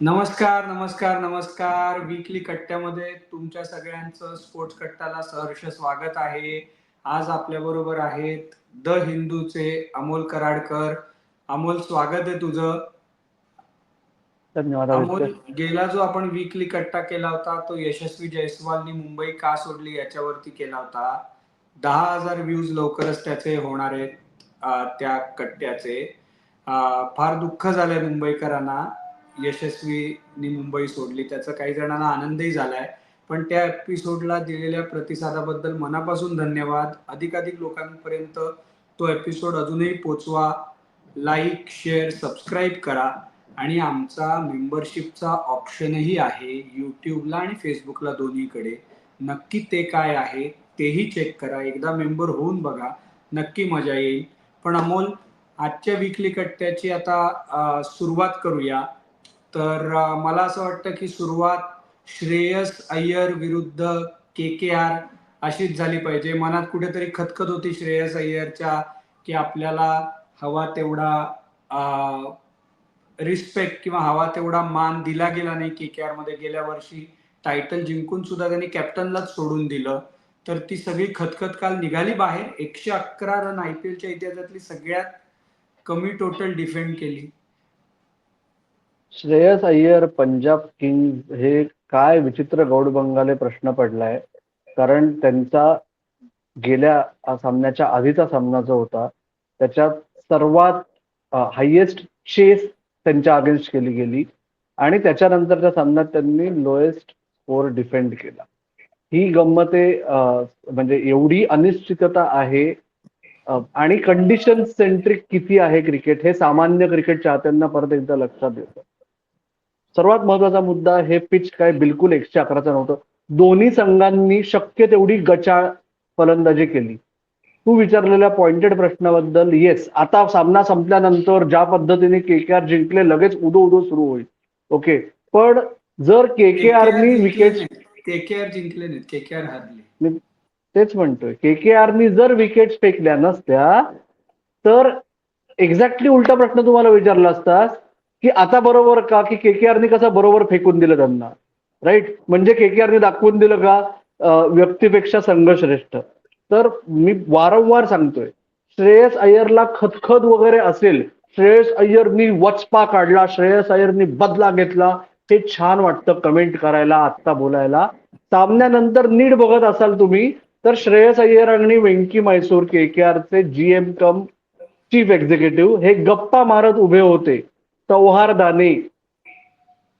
नमस्कार नमस्कार नमस्कार. वीकली कट्ट्यामध्ये तुमच्या सगळ्यांचं स्पोर्ट्स कट्टाला सहर्ष स्वागत आहे. आज आपल्या बरोबर आहेत द हिंदूचे अमोल कराडकर. अमोल स्वागत आहे तुझं. धन्यवाद अमोल. गेला जो आपण वीकली कट्टा केला होता तो यशस्वी जयस्वालनी मुंबई का सोडली याच्यावरती केला होता. दहा हजार व्ह्यूज लवकरच त्याचे होणार आहेत त्या कट्ट्याचे. फार दुःख झालंय मुंबईकरांना. यशस्वीनी मुंबई सोडली. त्याचा काही जणांना आनंदही झालाय. पण त्या एपिसोडला दिलेल्या प्रतिसादाबद्दल मनापासून धन्यवाद. अधिकाधिक लोकांपर्यंत तो एपिसोड अजूनही पोचवा. लाईक शेअर सबस्क्राईब करा. आणि आमचा मेंबरशिपचा ऑप्शनही आहे यूट्यूबला आणि फेसबुकला दोन्हीकडे. नक्की ते काय आहे तेही चेक करा. एकदा मेंबर होऊन बघा. नक्की मजा येईल. पण अमोल आजच्या विकली कट्ट्याची आता सुरुवात करूया. तर मला असं वाटतं की सुरुवात श्रेयस अय्यर विरुद्ध के के आर अशीच झाली पाहिजे. मनात कुठेतरी खतखत होती श्रेयस अय्यरच्या की आपल्याला हवा तेवढा रिस्पेक्ट किंवा हवा तेवढा मान दिला गेला नाही के के आरमध्ये. गेल्या वर्षी टायटल जिंकून सुद्धा त्यांनी कॅप्टनलाच सोडून दिलं. तर ती सगळी खतखत काल निघाली बाहेर. एकशे अकरा रन आय पी एलच्या इतिहासातली सगळ्यात कमी टोटल डिफेंड केली. श्रेयस अय्यर पंजाब किंग्ज हे काय विचित्र गौड बंगाले प्रश्न पडलाय. कारण त्यांचा गेल्या सामन्याच्या आधीचा सामना जो होता त्याच्यात सर्वात हायेस्ट चेस त्यांच्या अगेन्स्ट केली गेली. आणि त्याच्यानंतरच्या सामन्यात त्यांनी लोएस्ट स्कोर डिफेंड केला. ही गंमत आहे म्हणजे एवढी अनिश्चितता आहे आणि कंडिशन सेंट्रिक किती आहे क्रिकेट हे सामान्य क्रिकेट चाहत्यांना परत एकदा लक्षात येतं. सर्वात महत्त्वाचा मुद्दा हे पिच काय बिलकुल एकशे अकराचं नव्हतं. दोन्ही संघांनी शक्य तेवढी गचाळ फलंदाजी केली. तू विचारलेल्या पॉइंटेड प्रश्नाबद्दल येस आता सामना संपल्यानंतर ज्या पद्धतीने के के आर जिंकले लगेच उदो उदो सुरू होईल. ओके पण जर के के आरनी विकेट के के आर जिंकले के के आर हारले. तेच म्हणतोय. के के आरनी जर विकेट फेकल्या नसत्या तर एक्झॅक्टली उलटा प्रश्न तुम्हाला विचारला असता की आता बरोबर का? की के के आरनी कसं बरोबर फेकून दिलं त्यांना? राईट म्हणजे के के दाखवून दिलं का? व्यक्तीपेक्षा संघ श्रेष्ठ तर मी वारंवार सांगतोय श्रेयस अय्यरला खतखत वगैरे असेल श्रेयस अय्यरनी वचपा काढला श्रेयस अय्यरनी बदला घेतला हे छान वाटतं कमेंट करायला आत्ता बोलायला. सामन्यानंतर नीट बघत असाल तुम्ही तर श्रेयस अय्यर आणि वेंकी मैसूर के के आरचे जीएम कम चीफ एक्झिक्युटिव्ह हे गप्पा मारत उभे होते. सौहार्दाने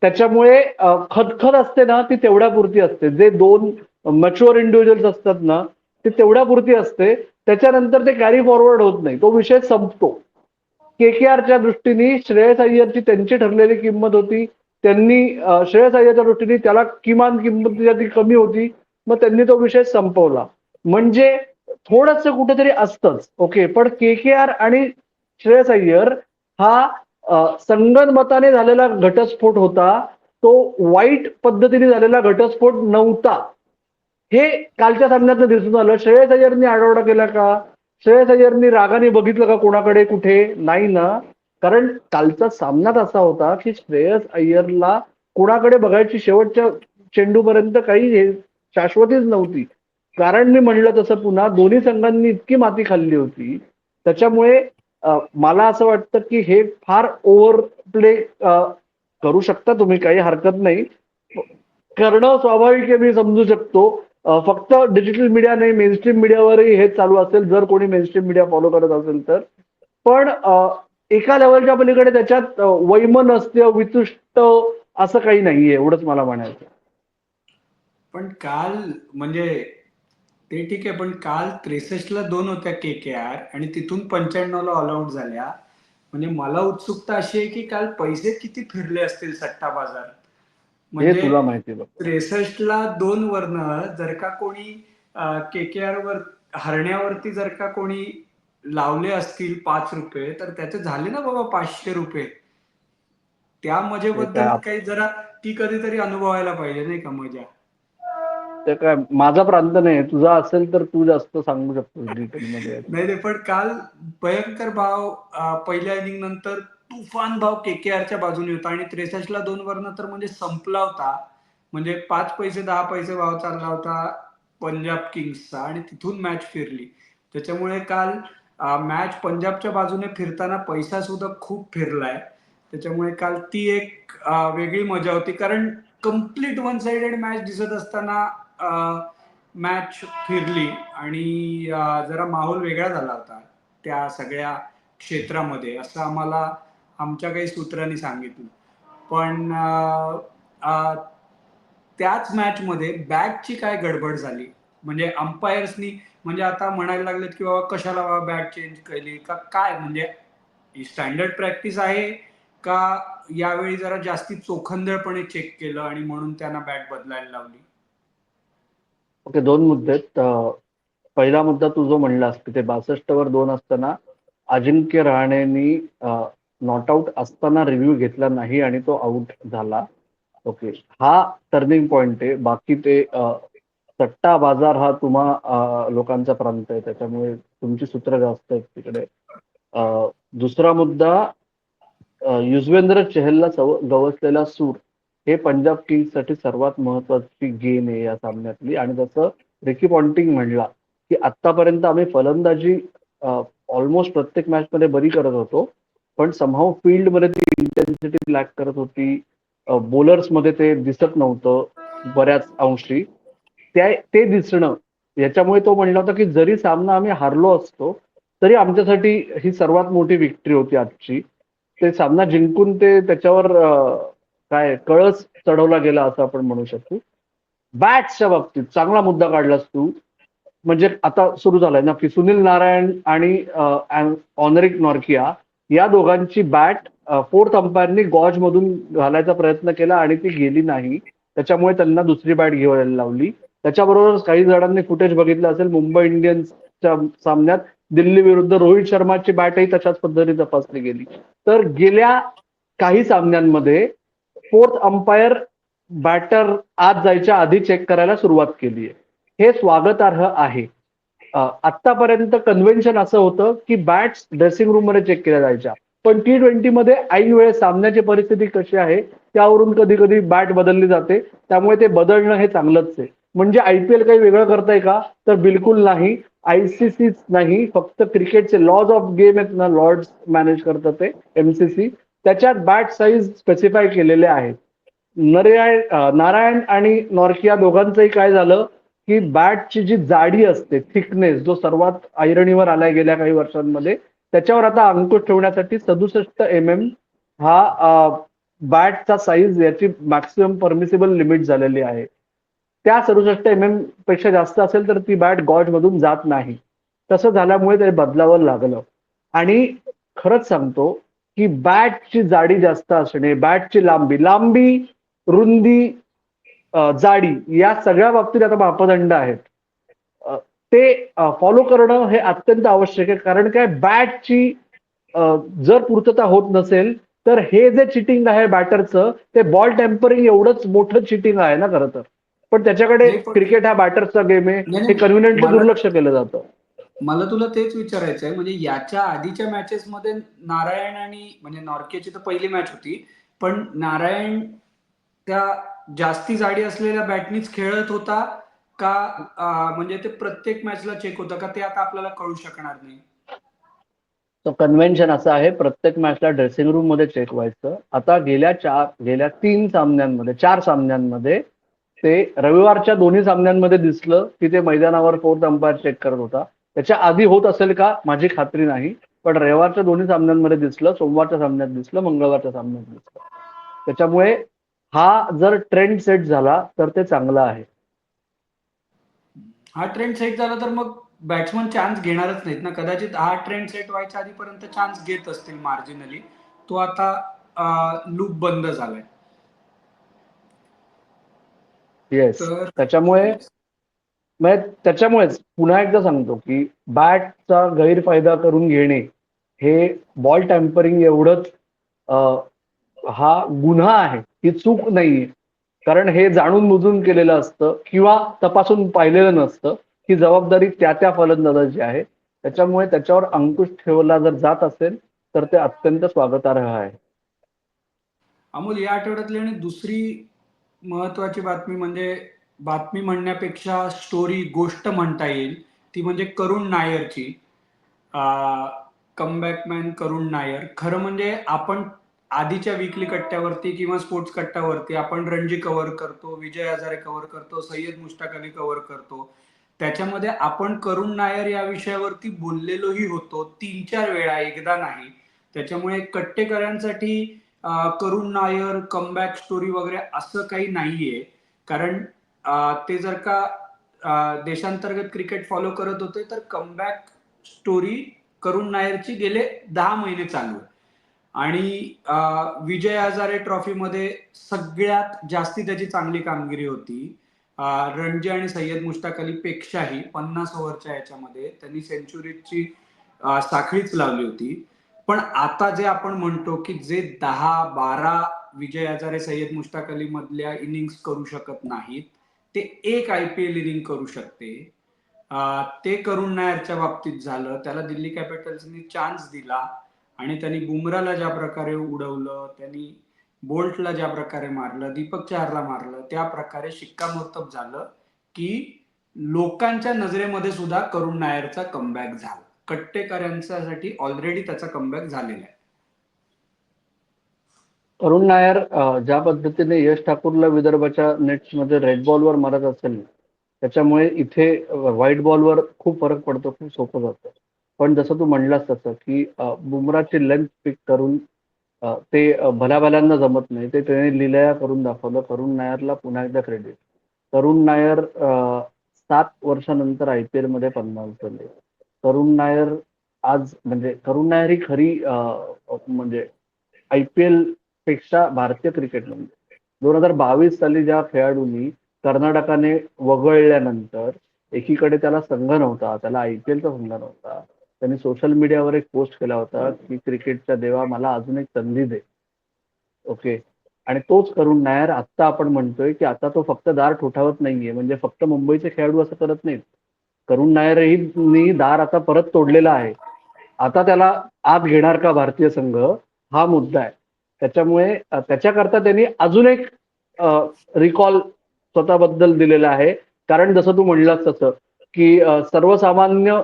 त्याच्यामुळे खदखद खतखत असते ना ती तेवढ्या पुरती असते. जे दोन मच्युअर इंडिव्हिज्युअल्स असतात ना ते तेवढ्या पुरती असते. त्याच्यानंतर ते कॅरी फॉरवर्ड होत नाही. तो विषय संपतो. के के आरच्या दृष्टीने श्रेयस अय्यरची त्यांची ठरलेली किंमत होती. त्यांनी श्रेयस अय्यरच्या दृष्टीने त्याला किमान किंमत ती कमी होती मग त्यांनी तो विषय संपवला. म्हणजे थोडस कुठेतरी असतंच. ओके पण के के आर आणि श्रेयस अय्यर हा अं, संगनमताने झालेला घटस्फोट होता तो वाईट पद्धतीने झालेला घटस्फोट नव्हता. हे कालच्या सामन्यात दिसून आलं. श्रेयस अय्यरनी आढावडा केला का? श्रेयस अय्यरनी रागाने बघितलं का कोणाकडे कुठे? नाही ना. कारण कालचा सामनात असा होता की श्रेयस अय्यरला कोणाकडे बघायची शेवटच्या चेंडूपर्यंत काही हे शाश्वतीच नव्हती. कारण मी म्हणलं तसं पुन्हा दोन्ही संघांनी इतकी माती खाल्ली होती. त्याच्यामुळे मला असं वाटतं की हे फार ओव्हर प्ले करू शकता तुम्ही काही हरकत नाही. करणं स्वाभाविक आहे मी समजू शकतो. फक्त डिजिटल मीडिया नाही मेनस्ट्रीम मीडियावरही हे चालू असेल जर कोणी मेनस्ट्रीम मीडिया फॉलो करत असेल तर. पण एका लेवलच्या पलीकडे त्याच्यात वैमनस्य वितुष्ट असं काही नाहीये एवढंच मला म्हणायचं पण काल म्हणजे ते ठीक आहे पण काल त्रेसष्टला दोन होत्या के के आर आणि तिथून पंच्याण्णवला ऑल आउट झाल्या. म्हणजे मला उत्सुकता अशी आहे की काल पैसे किती फिरले असतील सट्टा बाजारात हे म्हणजे तुला माहिती त्रेसष्टला दोन वरनं जर का कोणी के के आर वर हरण्यावरती जर का कोणी लावले असतील पाच रुपये तर त्याचे झाले ना बाबा पाचशे रुपये. त्या मजेबद्दल काही जरा ती कधीतरी अनुभवायला पाहिजे नाही का मजा. तर काय माझा प्रांत नाही तुझा असेल तर तू जास्त सांगू शकतो नाही रे पण काल भयंकर भाव पहिल्या इनिंग नंतर तुफान भाव केकेआरच्या बाजूने होता आणि त्रेसष्टला दोन वरनं तर म्हणजे संपला होता. म्हणजे पाच पैसे दहा पैसे भाव चालला होता पंजाब किंग्सचा आणि तिथून मॅच फिरली. त्याच्यामुळे काल मॅच पंजाबच्या बाजूने फिरताना पैसा सुद्धा खूप फिरलाय. त्याच्यामुळे काल ती एक वेगळी मजा होती. कारण कंप्लीट वन साइडेड मॅच दिसत असताना मॅच फिरली आणि जरा माहोल वेगळा झाला होता त्या सगळ्या क्षेत्रामध्ये असं आम्हाला आमच्या काही सूत्रांनी सांगितलं. पण त्याच मॅचमध्ये बॅटची काय गडबड झाली? म्हणजे अंपायर्सनी म्हणजे आता म्हणायला लागलेत की बाबा कशाला बाबा बॅट चेंज केली? का काय? म्हणजे स्टँडर्ड प्रॅक्टिस आहे का यावेळी जरा जास्ती चोखंदळपणे चेक केलं आणि म्हणून त्यांना बॅट बदलायला लावली? ओके दोन मुद्दे आहेत. पहिला मुद्दा तू जो म्हणलास की ते बासष्ट वर दोन असताना अजिंक्य रहाणेनी नॉट आउट असताना रिव्ह्यू घेतला नाही आणि तो आउट झाला. ओके हा टर्निंग पॉइंट आहे. बाकी ते सट्टा बाजार हा तुम्हा लोकांचा प्रांत आहे. त्याच्यामुळे तुमची सूत्र जास्त आहेत तिकडे. दुसरा मुद्दा युजवेंद्र चहलला गवसलेला सूर. हे पंजाब किंग्ससाठी सर्वात महत्वाची गेम आहे या सामन्यातली. आणि जसं रिकी पॉन्टिंग म्हणला की आतापर्यंत आम्ही फलंदाजी ऑलमोस्ट प्रत्येक मॅच मध्ये बरी करत होतो. पण समहाव फील्डमध्ये ती इंटेन्सिटी लॅक करत होती. बॉलर्समध्ये ते दिसत नव्हतं बऱ्याच अंशी. त्या ते दिसणं याच्यामुळे तो म्हणला होता की जरी सामना आम्ही हारलो असतो तरी आमच्यासाठी ही सर्वात मोठी विक्ट्री होती आजची. ते सामना जिंकून ते त्याच्यावर काय कळस चढवला गेला असं आपण म्हणू शकतो. बॅट्सच्या बाबतीत चांगला मुद्दा काढलास तू. म्हणजे आता सुरू झालाय ना की सुनील नारायण आणि ऑनरिक नॉर्किया या दोघांची बॅट फोर्थ अंपायरनी गॉज मधून घालायचा प्रयत्न केला आणि ती गेली नाही. त्याच्यामुळे त्यांना दुसरी बॅट घ्यायला लावली. त्याच्याबरोबरच काही जणांनी फुटेज बघितलं असेल मुंबई इंडियन्सच्या सामन्यात दिल्ली विरुद्ध रोहित शर्माची बॅटही तशाच पद्धतीने तपासली गेली. तर गेल्या काही सामन्यांमध्ये फोर्थ अंपायर बॅटर आत जायच्या आधी चेक करायला सुरुवात केली आहे. हे स्वागतार्ह आहे. आतापर्यंत कन्व्हेन्शन असं होतं की बॅट्स ड्रेसिंग रूममध्ये चेक केल्या जायच्या. पण टी ट्वेंटी मध्ये ऐन वेळेस सामन्याची परिस्थिती कशी आहे त्यावरून कधी कधी बॅट बदलली जाते. त्यामुळे ते बदलणं हे चांगलंच आहे. म्हणजे आयपीएल काही वेगळं करताय का? तर बिलकुल नाही. आयसीसीच नाही. फक्त क्रिकेटचे लॉज ऑफ गेम आहेत ना लॉर्ड्स मॅनेज करतात ते एमसीसी त्याच्यात बॅट साईज स्पेसिफाय केलेले आहेत. नरेय नारायण आणि नॉर्किया दोघांचंही काय झालं? की बॅटची जी जाडी असते थिकनेस जो सर्वात ऐरणीवर आलाय गेल्या काही वर्षांमध्ये त्याच्यावर आता अंकुश ठेवण्यासाठी सदुसष्ट एम एम हा बॅटचा साईज याची मॅक्सिमम परमिसिबल लिमिट झालेली आहे. त्या सदुसष्ट एम एमपेक्षा जास्त असेल तर ती बॅट गॉज मधून जात नाही. तसं झाल्यामुळे ते बदलावं लागलं. आणि खरंच सांगतो की बॅटची जाडी जास्त असणे बॅटची लांबी लांबी रुंदी जाडी या सगळ्या बाबतीत आता मापदंड आहेत. ते फॉलो करणं हे अत्यंत आवश्यक आहे. कारण काय? बॅटची जर पूर्तता होत नसेल तर हे जे चिटिंग आहे बॅटरचं ते बॉल टेम्परिंग एवढंच मोठं चिटिंग आहे ना खरं तर. पण त्याच्याकडे क्रिकेट हा बॅटरचा गेम आहे. हे कन्व्हिनियंटली दुर्लक्ष केलं जातं. मला तुला तेच विचारायचं आहे म्हणजे याच्या आधीच्या मॅचेस मध्ये नारायण आणि म्हणजे नॉर्केची तर पहिली मॅच होती पण नारायण त्या जास्ती जाडी असलेल्या बॅटनीच खेळत होता का म्हणजे ते प्रत्येक मॅचला चेक होतं का? ते आता आपल्याला कळू शकणार नाही. तो कन्व्हेन्शन असं आहे प्रत्येक मॅचला ड्रेसिंग रूममध्ये चेक व्हायचं. आता गेल्या चार गेल्या तीन सामन्यांमध्ये चार सामन्यांमध्ये ते रविवारच्या दोन्ही सामन्यांमध्ये दिसलं की ते मैदानावर फोर्थ अंपायर चेक करत होता. त्याच्या आधी होत असेल का? माझी खात्री नाही. पण रविवारच्या दोन्ही सामन्यांमध्ये दिसलं सोमवारच्या सामन्यात दिसलं मंगळवारच्या सामन्यात दिसलं. त्याच्यामुळे हा जर ट्रेंड सेट झाला तर ते चांगलं आहे. हा ट्रेंड सेट झाला तर मग बॅट्समन चान्स घेणारच नाहीत ना. कदाचित हा ट्रेंड सेट व्हायच्या आधीपर्यंत चान्स घेत असतील मार्जिनली तो आता लूप बंद झालाय. येस त्याच्यामुळे म्हणजे त्याच्यामुळेच पुन्हा एकदा सांगतो की बॅटचा गैरफायदा करून घेणे हे बॉल टॅम्परिंग एवढंच हा गुन्हा आहे ही चूक नाहीये. कारण हे जाणून बुजून केलेलं असतं किंवा तपासून पाहिलेलं नसतं ही जबाबदारी त्या त्या फलंदाजाची आहे. त्याच्यामुळे त्याच्यावर अंकुश ठेवला जर जात असेल तर ते अत्यंत स्वागतार्ह आहे. अमोल या आठवड्यातली आणि दुसरी महत्वाची बातमी म्हणजे बातमी म्हणण्यापेक्षा स्टोरी गोष्ट म्हणता येईल. ती म्हणजे Karun नायरची. Comeback man Karun Nair. खरं म्हणजे आपण आधीच्या विकली कट्ट्यावरती किंवा स्पोर्ट्स कट्ट्यावरती आपण रणजी कव्हर करतो विजय हजारे कव्हर करतो सय्यद मुश्ताक अली कव्हर करतो. त्याच्यामध्ये आपण करुण नायर या विषयावरती बोललेलोही होतो. तीन चार वेळा एकदा नाही. त्याच्यामुळे कट्टेकरांसाठी करुण नायर कमबॅक स्टोरी वगैरे असं काही नाहीये. कारण ते जर का देशांतर्गत क्रिकेट फॉलो करत होते तर कमबॅक स्टोरी करुण नायरची गेले दहा महिने चालू आहे. आणि विजय हजारे ट्रॉफीमध्ये सगळ्यात जास्ती त्याची चांगली कामगिरी होती. रणजी आणि सय्यद मुश्ताक अली पेक्षाही पन्नास ओव्हरच्या याच्यामध्ये त्यांनी सेंचुरीची साखळीच लावली होती. पण आता जे आपण म्हणतो की जे दहा बारा विजय हजारे सय्यद मुश्ताक अली मधल्या इनिंग्स करू शकत नाहीत ते एक आय पी एल इनिंग करू शकते. ते करुण नायरच्या बाबतीत झालं. त्याला दिल्ली कॅपिटल्सनी चान्स दिला आणि त्यांनी बुमराला ज्या प्रकारे उडवलं त्यांनी बोल्टला ज्या प्रकारे मारलं दीपक चहारला मारलं त्या प्रकारे शिक्कामोर्तब झालं की लोकांच्या नजरेमध्ये सुद्धा करुण नायरचा कमबॅक झाला. कट्टेकरांसाठी ऑलरेडी त्याचा कमबॅक झालेला आहे. अरुण नायर ज्या पद्धतीने यश ठाकूरला विदर्भाच्या नेट्समध्ये रेड बॉलवर मारत असेल त्याच्यामुळे इथे व्हाईट बॉलवर खूप फरक पडतो खूप सोपं जातं. पण जसं तू म्हणलास तसं की बुमराची लेंथ पिक करून ते भल्याभल्यांना जमत नाही ते त्याने लिलया करून दाखवलं करुण नायरला पुन्हा एकदा क्रेडिट तरुण नायर सात वर्षानंतर आय पी एलमध्ये पन्नास झाले. करुण नायर आज म्हणजे करुण नायर ही खरी म्हणजे आय पी एल पेक्षा भारतीय क्रिकेटमध्ये दोन हजार बावीस साली ज्या खेळाडूंनी कर्नाटकाने वगळल्यानंतर एकीकडे त्याला संघ नव्हता त्याला आय पी एलचा संघ नव्हता. त्यांनी सोशल मीडियावर एक पोस्ट केला होता की क्रिकेटच्या देवा मला अजून एक संधी दे. ओके आणि तोच करून नायर आत्ता आपण म्हणतोय की आता तो फक्त दार ठोठावत नाहीये. म्हणजे फक्त मुंबईचे खेळाडू असं करत नाहीत. करुण नायरही दार आता परत तोडलेला आहे. आता त्याला आत घेणार का भारतीय संघ? हा मुद्दा आहे. त्याच्यामुळे त्याच्याकरता त्यांनी अजून एक रिकॉल स्वतःबद्दल दिलेला आहे. कारण जसं तू म्हणलास तसं की सर्वसामान्य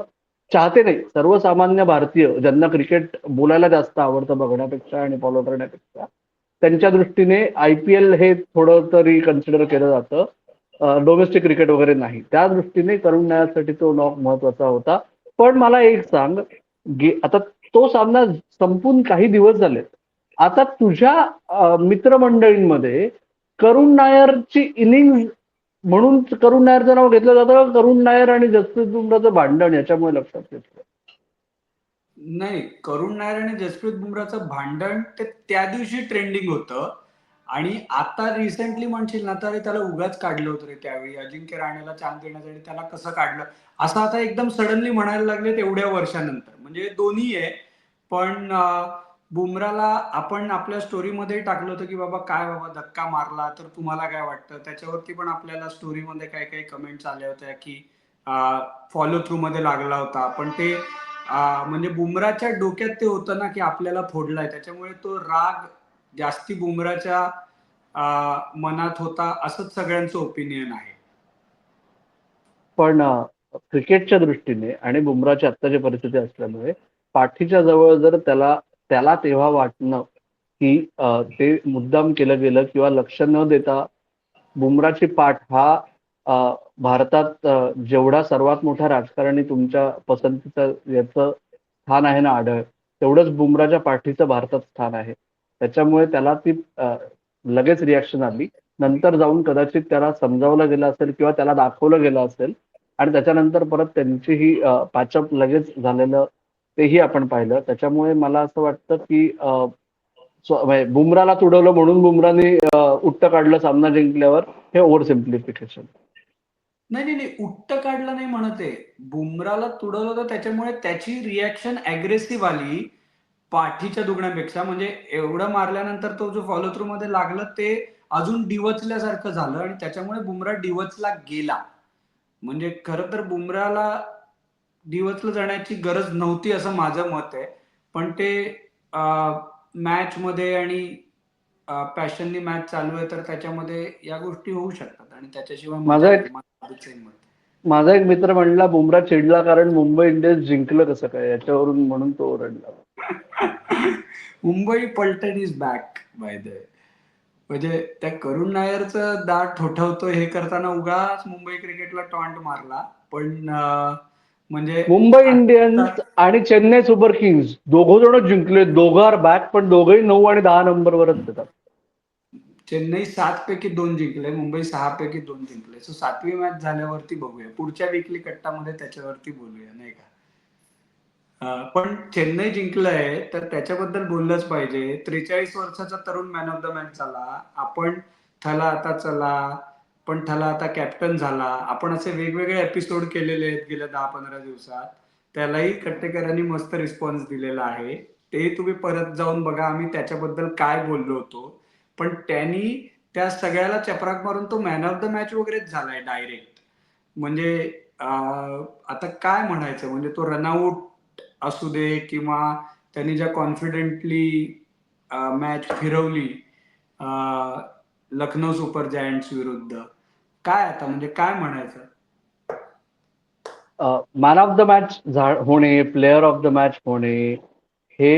चाहते नाही सर्वसामान्य भारतीय ज्यांना क्रिकेट बोलायला जास्त आवडतं बघण्यापेक्षा आणि फॉलो करण्यापेक्षा त्यांच्या दृष्टीने आय पी एल हे थोडं तरी कन्सिडर केलं जातं. डोमेस्टिक क्रिकेट वगैरे नाही. त्या दृष्टीने करून न्यायासाठी तो नॉक महत्त्वाचा होता. पण मला एक सांग गे आता तो सामना संपून काही दिवस झालेत. आता तुझ्या मित्रमंडळींमध्ये करुण नायरची इनिंग म्हणून करुण नायरचं नाव घेतलं जातं करुण नायर आणि जसप्रीत बुमराचं भांडण याच्यामुळे लक्षात घेतलं नाही करुण नायर आणि जसप्रीत बुमराचं भांडण ते त्या दिवशी ट्रेंडिंग होतं. आणि आता रिसेंटली म्हणशील ना तर त्याला उगाच काढलं होतं रे त्यावेळी. अजिंक्य राणेला चान्स देण्यासाठी त्याला कसं काढलं? असं आता एकदम सडनली म्हणायला लागले तेवढ्या वर्षानंतर. म्हणजे दोन्ही आहे पण बुमराला आपण आपल्या स्टोरीमध्ये टाकलं होतं की बाबा काय बाबा धक्का मारला तर तुम्हाला काय वाटतं? त्याच्यावरती पण आपल्याला स्टोरीमध्ये काही काही कमेंट्स आल्या होत्या की फॉलो थ्रू मध्ये लागला होता. पण ते म्हणजे बुमराच्या डोक्यात ते होतं ना की आपल्याला फोडलाय. त्याच्यामुळे तो राग जास्ती बुमराच्या मनात होता असंच सगळ्यांचं ओपिनियन आहे. पण क्रिकेटच्या दृष्टीने आणि बुमराची आत्ताची परिस्थिती असल्यामुळे पाठीच्या जवळ जर त्याला त्याला तेव्हा वाटणं की ते मुद्दाम केलं गेलं किंवा लक्ष न देता बुमराची पाठ हा भारतात जेवढा सर्वात मोठा राजकारणी तुमच्या पसंतीचं याचं स्थान आहे ना आढळ तेवढंच बुमराच्या पाठीचं भारतात स्थान आहे. त्याच्यामुळे त्याला ती लगेच रिॲक्शन आली. नंतर जाऊन कदाचित त्याला समजावलं गेलं असेल किंवा त्याला दाखवलं गेलं असेल आणि त्याच्यानंतर परत त्यांची ही पॅचअप लगेच झालेलं तेही आपण पाहिलं. त्याच्यामुळे मला असं वाटतं की म्हणजे बुमराला तुडवलं म्हणून बुमराने उट्ट काढलं सामना जिंकल्यावर हे ओव्हर सिम्प्लिफिकेशन नाही नाही नाही. उट्ट काढलं नाही म्हणत आहे. बुमराला तुडवलं तर त्याच्यामुळे त्याची रिॲक्शन अग्रेसिव्ह आली पाठीच्या दुगण्यापेक्षा म्हणजे एवढं मारल्यानंतर तो जो फॉलो थ्रू मध्ये लागलं ते अजून डिवचल्यासारखं झालं आणि त्याच्यामुळे बुमरा डिवचला गेला. म्हणजे खरं तर बुमराला डिवचलं जाण्याची गरज नव्हती असं माझं मत आहे. पण ते मॅच मध्ये आणि पॅशननी मॅच चालू आहे तर त्याच्यामध्ये या गोष्टी होऊ शकतात आणि त्याच्याशिवाय माझा एक-. माझं एक मित्र म्हणला बुमरा चिडला कारण मुंबई इंडियन्स जिंकलं कसं काय? याच्यावरून म्हणून तो ओरडला Mumbai Paltan is back by the म्हणजे त्या करुण नायरचं दाट ठोठवतो हे करताना उगाच मुंबई क्रिकेटला टॉन्ट मारला. पण म्हणजे मुंबई इंडियन्स आणि चेन्नई सुपर किंग्स दोघं जण जिंकले दोघं आर बॅक पण दोघंही नऊ आणि दहा नंबरवरच येतात. चेन्नई सात पैकी दोन जिंकले मुंबई सहा पैकी दोन जिंकले. सो सातवी मॅच झाल्यावरती बघूया. पुढच्या विकली कट्टामध्ये त्याच्यावरती बोलूया नाही का? पण चेन्नई जिंकलंय तर त्याच्याबद्दल बोललंच पाहिजे. त्रेचाळीस वर्षाचा तरुण मॅन ऑफ द मॅच झाला. आपण थला आता चला. पण त्याला आता कॅप्टन झाला. आपण असे वेगवेगळे एपिसोड केलेले आहेत गेल्या दहा पंधरा दिवसात. त्यालाही कट्टेकरांनी मस्त रिस्पॉन्स दिलेला आहे. तेही तुम्ही परत जाऊन बघा आम्ही त्याच्याबद्दल काय बोललो होतो. पण त्यांनी त्या सगळ्याला चपराक मारून तो मॅन ऑफ द मॅच वगैरेच झालाय डायरेक्ट म्हणजे आता काय म्हणायचं? म्हणजे तो रनआउट असू दे किंवा त्यांनी ज्या कॉन्फिडेंटली मॅच फिरवली लखनौ सुपर जायंट्स विरुद्ध. काय आता? म्हणजे काय म्हणायचं? मॅन ऑफ द मॅच होणे प्लेअर ऑफ द मॅच होणे हे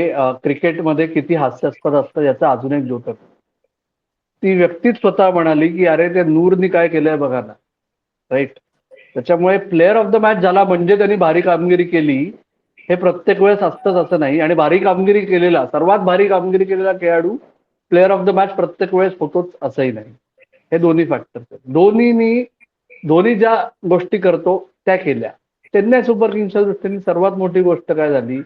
क्रिकेटमध्ये किती हास्यास्पद असतं याचं अजून एक द्योतक ती व्यक्तीच स्वतः म्हणाली की अरे ते नूरनी काय केलंय बघा ना. राईट त्याच्यामुळे प्लेअर ऑफ द मॅच झाला म्हणजे त्यांनी भारी कामगिरी केली. हे प्रत्येक वेळेस असतंच असं नाही. आणि भारी कामगिरी केलेला सर्वात भारी कामगिरी केलेला खेळाडू प्लेअर ऑफ द मॅच प्रत्येक वेळेस होतोच असंही नाही. हे दोन्ही फॅक्टर्स आहेत दोन्हीनी धोनी ज्या गोष्टी करतो त्या केल्या. चेन्नई सुपर किंग्सच्या दृष्टीने सर्वात मोठी गोष्ट काय झाली?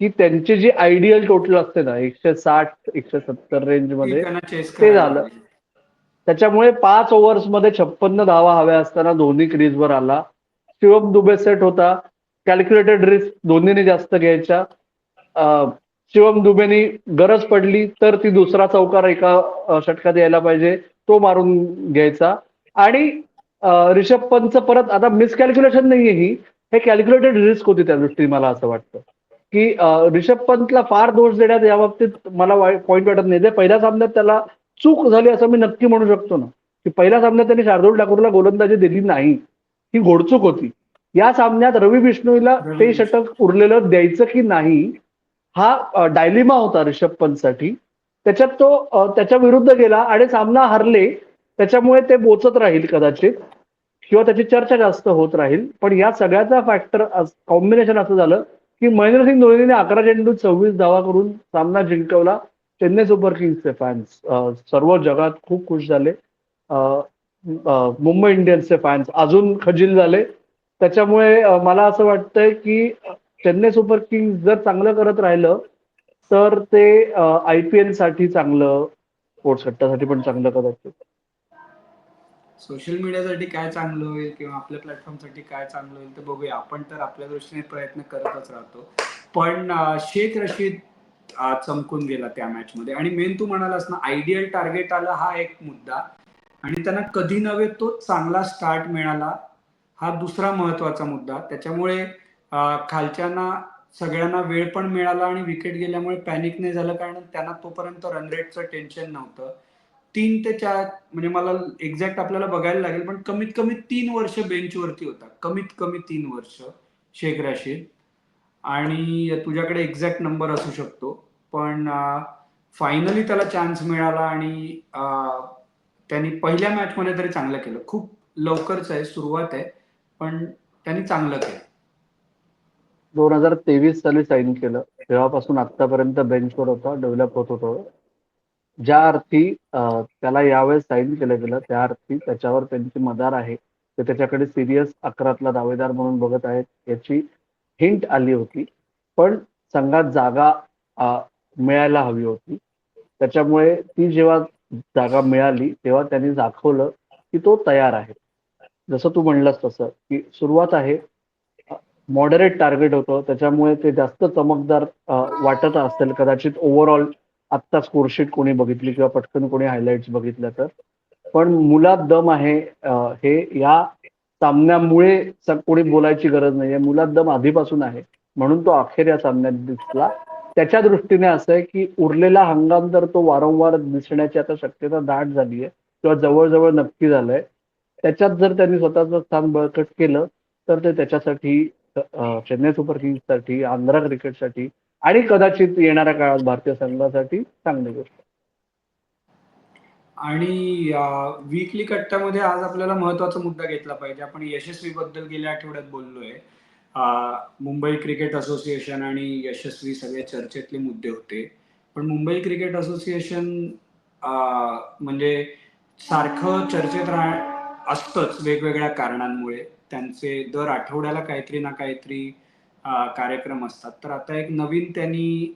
की त्यांची जी आयडियल टोटल असते ना एकशे साठ एकशे सत्तर रेंजमध्ये ते झालं. त्याच्यामुळे पाच ओव्हर्समध्ये छप्पन्न धावा हव्या असताना धोनी क्रीजवर आला. शिवम दुबे सेट होता. कॅल्क्युलेटेड रिस्क धोनीने जास्त घ्यायच्या. शिवम दुबेनी गरज पडली तर ती दुसरा चौकार एका षटकात यायला पाहिजे तो मारून घ्यायचा. आणि रिषभ पंतचं परत आता मिसकॅल्क्युलेशन नाहीये ही हे कॅल्क्युलेटेड रिस्क होती त्या दृष्टीने मला असं वाटतं. की रिषभ पंतला फार दोष देण्यात या बाबतीत मला पॉईंट वाटत नाही. ते पहिल्या सामन्यात त्याला चूक झाली असं मी नक्की म्हणू शकतो ना. की पहिल्या सामन्यात त्यांनी शार्दूल ठाकूरला गोलंदाजी दिली नाही. ही घोडचूक होती. या सामन्यात रवी बिष्णोईला रवी ते. षटक उरलेलं द्यायचं की नाही हा डायलिमा होता रिषभ पंतसाठी. त्याच्यात तो त्याच्या विरुद्ध गेला आणि सामना हरले. त्याच्यामुळे ते बोचत राहील कदाचित किंवा त्याची चर्चा जास्त होत राहील. पण या सगळ्याचा फॅक्टर कॉम्बिनेशन असं झालं की महेंद्रसिंग धोनीने अकरा चेंडू सव्वीस धावा करून सामना जिंकवला. चेन्नई सुपर किंग्सचे फॅन्स सर्व जगात खूप खुश झाले. मुंबई इंडियन्सचे फॅन्स अजून खजील झाले. त्याच्यामुळे मला असं वाटतंय की चेन्नई सुपर किंग्स जर चांगलं करत राहिलं तर ते आय पी एलसाठी चांगलं स्पोर्ट्स सट्ट्यासाठी पण चांगलं कदाचित. सोशल मीडियासाठी काय चांगलं होईल किंवा आपल्या प्लॅटफॉर्मसाठी काय चांगलं होईल ते बघूया. आपण तर आपल्या दृष्टीने प्रयत्न करतच राहतो. पण शेख रशीद चमकून गेला त्या मॅच मध्ये आणि मेन तू म्हणालास ना आयडियल टार्गेट आला हा एक मुद्दा. आणि त्यांना कधी नव्हे तो चांगला स्टार्ट मिळाला हा दुसरा महत्त्वाचा मुद्दा. त्याच्यामुळे खालच्यांना सगळ्यांना वेळ पण मिळाला आणि विकेट गेल्यामुळे पॅनिक नाही झालं कारण त्यांना तोपर्यंत रन रेटचं टेन्शन नव्हतं. तीन ते चार म्हणजे मला एक्झॅक्ट आपल्याला बघायला लागेल पण कमीत कमी तीन वर्ष बेंचवरती होता. कमीत कमी तीन वर्ष शेख रशीद. आणि तुझ्याकडे एक्झॅक्ट नंबर असू शकतो पण फायनली त्याला चान्स मिळाला आणि त्यांनी पहिल्या मॅचमध्ये तरी चांगलं केलं. खूप लवकरच आहे सुरुवात आहे पण त्यांनी चांगलं केलं. दोन हजार तेवीस साली साईन केलं. तेव्हापासून आतापर्यंत बेंचवर होता डेव्हलप होत होतो. ज्या अर्थी त्याला यावेळेस साईन केलं गेलं त्या अर्थी त्याच्यावर त्यांची मदार आहे. ते त्याच्याकडे सिरियस अकरातला दावेदार म्हणून बघत आहेत याची हिंट आली होती. पण संघात जागा मिळायला हवी होती. त्याच्यामुळे ती जेव्हा जागा मिळाली तेव्हा त्यांनी दाखवलं की तो तयार आहे. जसं तू म्हणलास तसं की सुरुवात आहे मॉडरेट टार्गेट होतं. त्याच्यामुळे ते जास्त चमकदार वाटत असेल. कदाचित ओव्हरऑल आत्ता स्कोरशीट कोणी बघितली किंवा पटकन कोणी हायलाइट्स बघितल्या तर. पण मुलात दम आहे हे या सामन्यामुळे कोणी बोलायची गरज नाहीये. मुलात दम आधीपासून आहे. म्हणून तो अखेर या सामन्यात दिसला. त्याच्या दृष्टीने असं आहे की उरलेला हंगाम तर तो वारंवार दिसण्याची आता शक्यता दाट झाली आहे किंवा जवळजवळ नक्की झालंय. त्याच्यात जर त्यांनी स्वतःचं स्थान बळकट केलं तर ते त्याच्यासाठी चेन्नई सुपर किंग्ससाठी आंध्रा क्रिकेटसाठी आणि कदाचित येणाऱ्या काळात भारतीय संघासाठी चांगली गोष्ट. आणि वीकली कट्ट्यामध्ये आज आपल्याला महत्त्वाचा मुद्दा घेतला पाहिजे. आपण यशस्वी बद्दल गेल्या आठवड्यात बोललोय. मुंबई क्रिकेट असोसिएशन आणि यशस्वी सगळे चर्चेतले मुद्दे होते. पण मुंबई क्रिकेट असोसिएशन म्हणजे सारखं चर्चेत राह असतंच वेगवेगळ्या कारणांमुळे. त्यांचे दर आठवड्याला काहीतरी ना काहीतरी कार्यक्रम असतात. तर आता एक नवीन त्यांनी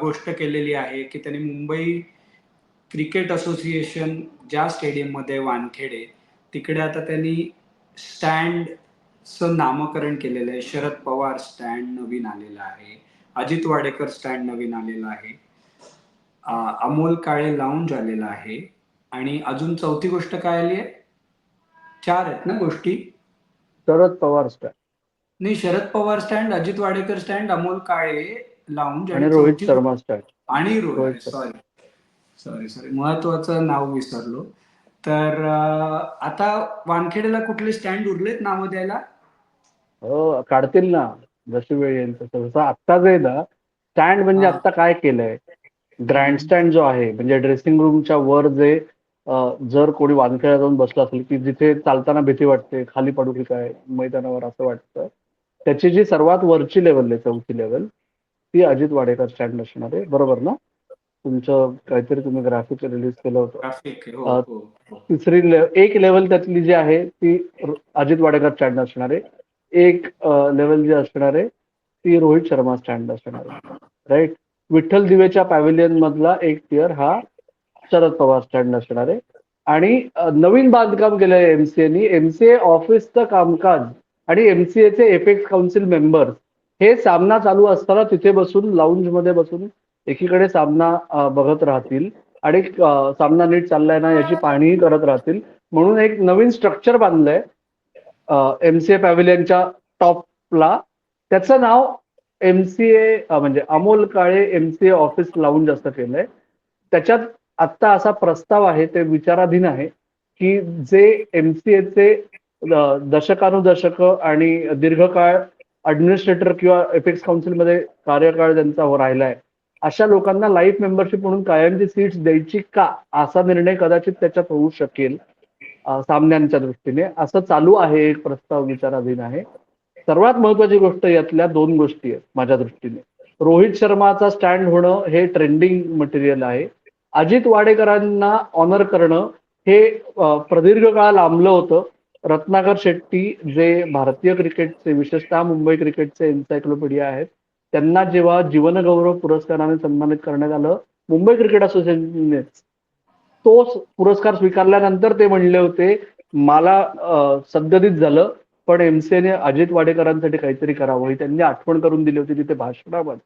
गोष्ट केलेली आहे की त्यांनी मुंबई क्रिकेट असोसिएशन ज्या स्टेडियममध्ये वानखेडे तिकडे आता त्यांनी स्टँडचं नामकरण केलेलं आहे. शरद पवार स्टँड नवीन आलेलं आहे. अजित वाडेकर स्टँड नवीन आलेला आहे. अमोल काळे लाऊंज आलेला आहे. आणि अजून चौथी गोष्ट काय आली आहे? चार आहेत ना गोष्टी? शरद पवार स्टँड नाही Sharad Pawar stand Ajit Wadekar stand Amol Kale lounge आणि रोहित शर्मा स्टँड आणि रोहित सॉरी सॉरी सॉरी महत्वाचं नाव विसरलो. तर आता वानखेडेला कुठले स्टँड उरलेत नावं द्यायला? हो काढतील ना. जशी वेळ येईल तसं. जसं आत्ताच आहे ना स्टँड म्हणजे. आता काय केलंय? ग्रँड स्टँड जो आहे म्हणजे ड्रेसिंग रूमच्या वर जे जर कोणी वानखेड्यात जाऊन बसला असेल की जिथे चालताना भीती वाटते खाली पडू की काय मैदानावर असं वाटतं त्याची जी सर्वात वरची लेवल आहे चौथी लेवल ती अजित वाडेकर स्टँड असणार. आहे बरोबर ना? तुमचं काहीतरी तुम्ही ग्राफिक रिलीज केलं होतं. हो हो. तिसरी एक लेवल त्यातली जी आहे ती अजित वाडेकर स्टँड असणार. आहे एक लेवल जी असणार आहे ती रोहित शर्मा स्टँड असणार. आहे राईट विठ्ठल दिवेच्या पॅव्हिलियन मधला एक टिअर हा शरद पवार स्टँड असणार आहे आणि नवीन बांधकाम केलं आहे एमसीएनी एमसीए ऑफिसचं कामकाज आणि एमसीएचे एपेक्स काउन्सिल मेंबर्स हे सामना चालू असताना तिथे बसून लाऊंजमध्ये बसून एकीकडे सामना बघत राहतील आणि सामना नीट चाललाय ना याची पाहणीही करत राहतील. म्हणून एक नवीन स्ट्रक्चर बांधलंय एमसीए पॅव्हिलियनच्या टॉपला त्याचं नाव एमसीए म्हणजे Amol Kale MCA office lounge असं केलंय. त्याच्यात आत्ता असा प्रस्ताव आहे ते विचाराधीन आहे की जे एमसीएचे दशकानुदशक आणि दीर्घकाळ ऍडमिनिस्ट्रेटर किंवा एपेक्स काउन्सिलमध्ये कार्यकाळ ज्यांचा हो- राहिलाय अशा लोकांना लाईफ मेंबरशिप म्हणून कायमची सीट्स द्यायची का? असा निर्णय कदाचित त्याच्यात होऊ शकेल सामन्यांच्या दृष्टीने. असं चालू आहे एक प्रस्ताव विचाराधीन आहे. सर्वात महत्वाची गोष्ट यातल्या दोन गोष्टी आहेत माझ्या दृष्टीने. रोहित शर्माचा स्टँड होणं हे ट्रेंडिंग मटेरियल आहे. अजित वाडेकरांना ऑनर करणं हे प्रदीर्घ काळ लांबलं होतं. रत्नाकर शेट्टी जे भारतीय क्रिकेटचे विशेषतः मुंबई क्रिकेटचे एन्सायक्लोपीडिया आहेत त्यांना जेव्हा जीवनगौरव पुरस्काराने सन्मानित करण्यात आलं मुंबई क्रिकेट असोसिएशननेच तो पुरस्कार स्वीकारल्यानंतर ते म्हणले होते मला सद्यदित सद्गदित झालं पण एमसीएने अजित वाडेकरांसाठी काहीतरी करावं. ही त्यांनी आठवण करून दिली होती तिथे भाषणामध्ये.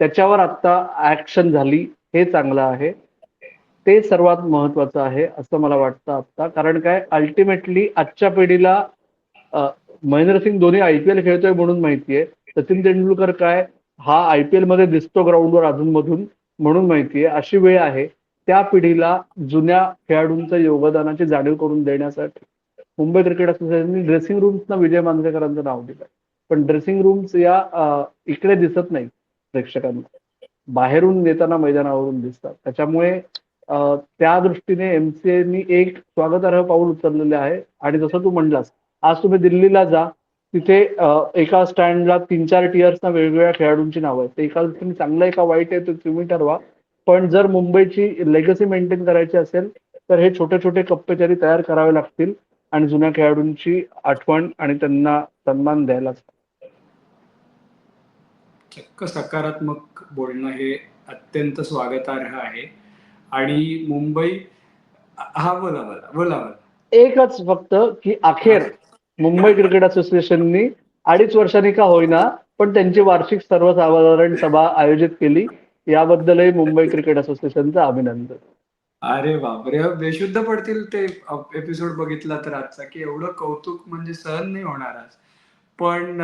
त्याच्यावर आता ऍक्शन झाली. हे चांगलं आहे. ते सर्वात महत्वाचं आहे असं मला वाटतं आता कारण काय? अल्टिमेटली आजच्या पिढीला महेंद्रसिंग धोनी आयपीएल खेळतोय म्हणून माहितीये. सचिन तेंडुलकर काय? हा आयपीएलमध्ये दिसतो ग्राउंडवर अधूनमधून म्हणून माहितीये. अशी वेळ आहे. त्या पिढीला जुन्या खेळाडूंच्या योगदानाची जाणीव करून देण्यासाठी मुंबई क्रिकेट असोसिएशनने ड्रेसिंग रूम्सना विजय मांजरेकरांचं नाव दिलंय. पण ड्रेसिंग रूम्स या इकडे दिसत नाही प्रेक्षकांना. बाहेरून येताना मैदानावरून दिसतात. त्याच्यामुळे त्या दृष्टीने एमसीएनी एक स्वागतार्ह पाऊल उचललेले आहे. आणि जसं तू म्हणलास आज तुम्ही दिल्लीला जा तिथे एका स्टँडला तीन चार टियर्सना वेगवेगळ्या खेळाडूंची नावं आहेत. एका दृष्टीने चांगलं एका वाईट आहे ते तुम्ही ठरवा. पण जर मुंबईची लेगसी मेंटेन करायची असेल तर हे छोटे छोटे कप्पे तरी तयार करावे लागतील. आणि जुन्या खेळाडूंची आठवण आणि त्यांना सन्मान द्यायलाच चक्क सकारात्मक बोलणं हे अत्यंत स्वागतार्ह आहे. आणि मुंबई हा बोला बोला बोला बोला. एकच फक्त की अखेर मुंबई क्रिकेट असोसिएशननी अडीच वर्षांनी का होईना पण त्यांची वार्षिक सर्वसाधारण सभा आयोजित केली. याबद्दलही मुंबई क्रिकेट असोसिएशनचं अभिनंदन. अरे बापरे बेशुद्ध पडतील ते एपिसोड बघितला तर आजचा की एवढं कौतुक म्हणजे सहन नाही होणार आज. पण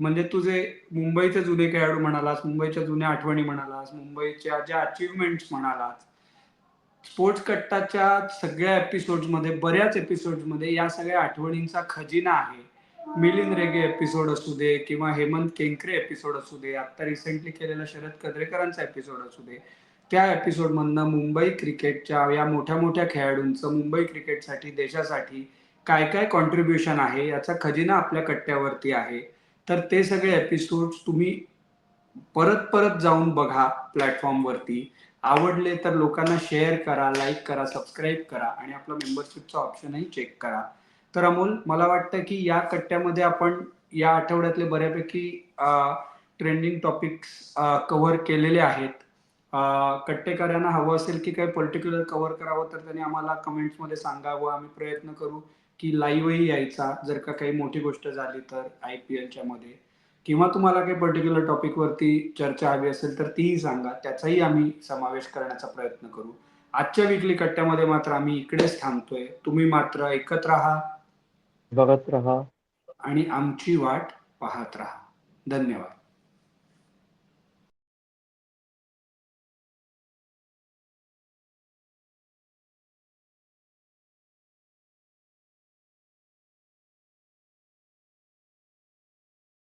म्हणजे तुझे मुंबईचे जुने खेळाडू म्हणालास मुंबईच्या जुन्या आठवणी म्हणालास मुंबईच्या ज्या अचिव्हमेंट्स म्हणालास स्पोर्ट्स कट्टाच्या सगळ्या एपिसोडमध्ये बऱ्याच एपिसोडमध्ये या सगळ्या आठवणींचा खजिना आहे. मिलिंद रेगे एपिसोड असू दे किंवा हेमंत केंकरे एपिसोड असू दे आता रिसेंटली केलेला शरद कद्रेकरांचा एपिसोड असू दे त्या एपिसोड मधनं मुंबई क्रिकेटच्या या मोठ्या मोठ्या खेळाडूंचं मुंबई क्रिकेटसाठी देशासाठी काय काय कॉन्ट्रीब्युशन आहे याचा खजिना आपल्या कट्ट्यावरती आहे. तर ते सगळे एपिसोड तुम्ही परत परत जाऊन बघा प्लॅटफॉर्मवरती आवडले तर लोकांना शेअर करा लाईक करा सबस्क्राईब करा आणि आपला मेंबरशिपचा ऑप्शनही चेक करा. तर अमोल मला वाटतं की या कट्ट्यामध्ये आपण या आठवड्यातले बऱ्यापैकी ट्रेंडिंग टॉपिक्स कव्हर केलेले आहेत. कट्टेकरांना हवं असेल की काही पर्टिक्युलर कव्हर करावं तर त्यांनी आम्हाला कमेंट्समध्ये सांगावं. आम्ही प्रयत्न करू. की लाईव्हही यायचा जर का काही मोठी गोष्ट झाली तर आय पी एलच्या मध्ये. किंवा तुम्हाला काही पर्टिक्युलर टॉपिकवरती चर्चा हवी असेल तर तीही सांगा. त्याचाही आम्ही समावेश करण्याचा प्रयत्न करू. आजच्या विकली कट्ट्यामध्ये मात्र आम्ही इकडेच थांबतोय. तुम्ही मात्र ऐकत राहा. बघत राहा. आणि आमची वाट पाहत राहा. धन्यवाद.